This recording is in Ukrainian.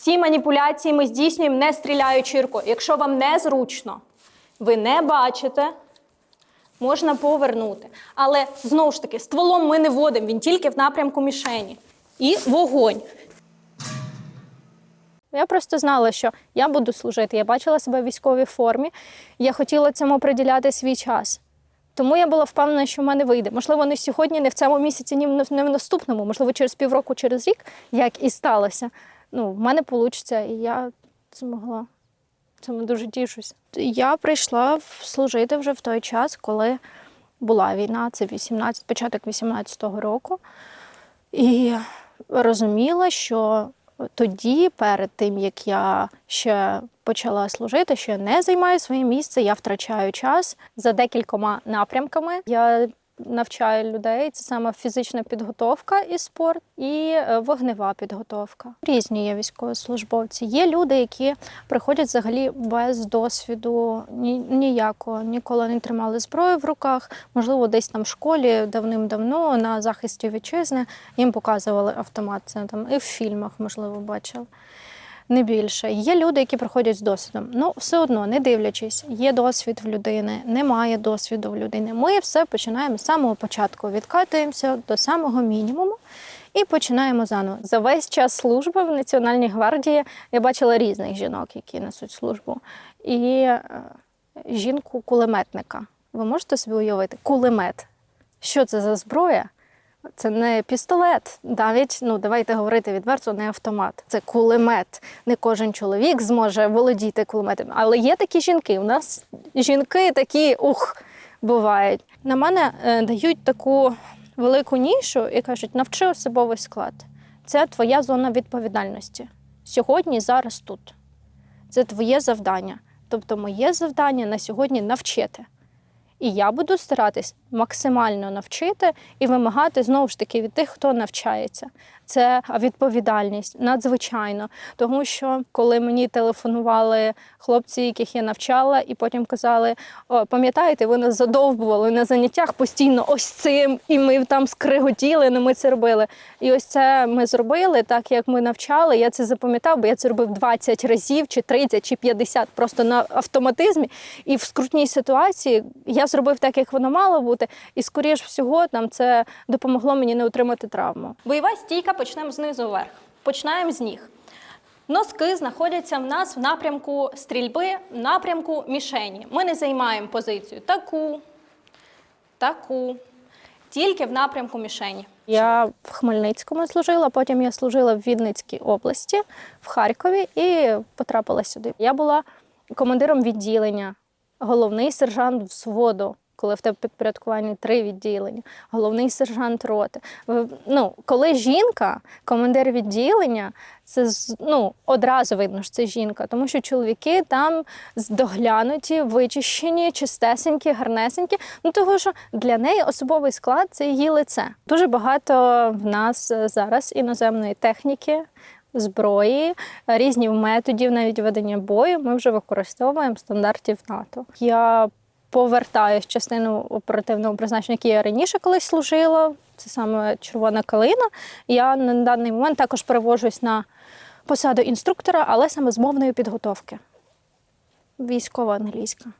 Всі маніпуляції ми здійснюємо не стріляючи рукою. Якщо вам не зручно, ви не бачите, можна повернути. Але знову ж таки, стволом ми не вводимо, він тільки в напрямку мішені. І вогонь. Я просто знала, що я буду служити. Я бачила себе в військовій формі. Я хотіла цьому приділяти свій час. Тому я була впевнена, що в мене вийде. Можливо, не сьогодні, не в цьому місяці, ні не в наступному, можливо, через півроку, через рік, як і сталося. Ну, в мене вийде, і я змогла. Цьому дуже тішусь. Я прийшла служити вже в той час, коли була війна, це 18, початок 18-го року. І розуміла, що тоді, перед тим як я ще почала служити, що я не займаю своє місце, я втрачаю час за декількома напрямками. Я навчаю людей. Це саме фізична підготовка і спорт, і е, вогнева підготовка. Різні є військовослужбовці. Є люди, які приходять взагалі без досвіду ніякого, ніколи не тримали зброю в руках. Можливо, десь там в школі давним-давно на захисті вітчизни їм показували автомат. Це там і в фільмах, можливо, бачили. Не більше. Є люди, які приходять з досвідом. Ну, все одно, не дивлячись, є досвід в людини, немає досвіду в людини. Ми все починаємо з самого початку, відкатуємося до самого мінімуму і починаємо заново. За весь час служби в Національній гвардії я бачила різних жінок, які несуть службу. І е, жінку-кулеметника. Ви можете собі уявити? Кулемет. Що це за зброя? Це не пістолет, навіть ну давайте говорити відверто, не автомат. Це кулемет. Не кожен чоловік зможе володіти кулеметом. Але є такі жінки. У нас жінки такі ух бувають. На мене е, дають таку велику нішу і кажуть: навчи особовий склад. Це твоя зона відповідальності. Сьогодні, зараз тут. Це твоє завдання. Тобто, моє завдання на сьогодні навчити. І я буду старатись максимально навчити і вимагати знову ж таки від тих, хто навчається. Це відповідальність надзвичайно. Тому що коли мені телефонували хлопці, яких я навчала, і потім казали: О, пам'ятаєте, ви нас задовбували на заняттях постійно ось цим, і ми там скриготіли, але ми це робили. І ось це ми зробили, так як ми навчали. Я це запам'ятав, бо я це робив 20 разів, чи 30, чи 50, просто на автоматизмі. І в скрутній ситуації я зробив так, як воно мало бути, і скоріш всього там це допомогло мені не отримати травму. Бойова стійка почнемо знизу вверх. Починаємо з ніг. Носки знаходяться в нас в напрямку стрільби, в напрямку мішені. Ми не займаємо позицію таку, таку, тільки в напрямку мішені. Я в Хмельницькому служила, потім я служила в Вінницькій області, в Харкові і потрапила сюди. Я була командиром відділення, головний сержант взводу. Коли в тебе підпорядкування три відділення, головний сержант роти. Ну, коли жінка, командир відділення, це ну, одразу видно, що це жінка, тому що чоловіки там доглянуті, вичищені, чистесенькі, гарнесенькі. Ну того що для неї особовий склад це її лице. Дуже багато в нас е, зараз іноземної техніки. Зброї, різні методів, навіть ведення бою, ми вже використовуємо стандартів НАТО. Я повертаюсь частину оперативного призначення, яке я раніше колись служила. Це саме червона калина. Я на даний момент також перевожусь на посаду інструктора, але саме з мовної підготовки. Військова англійська.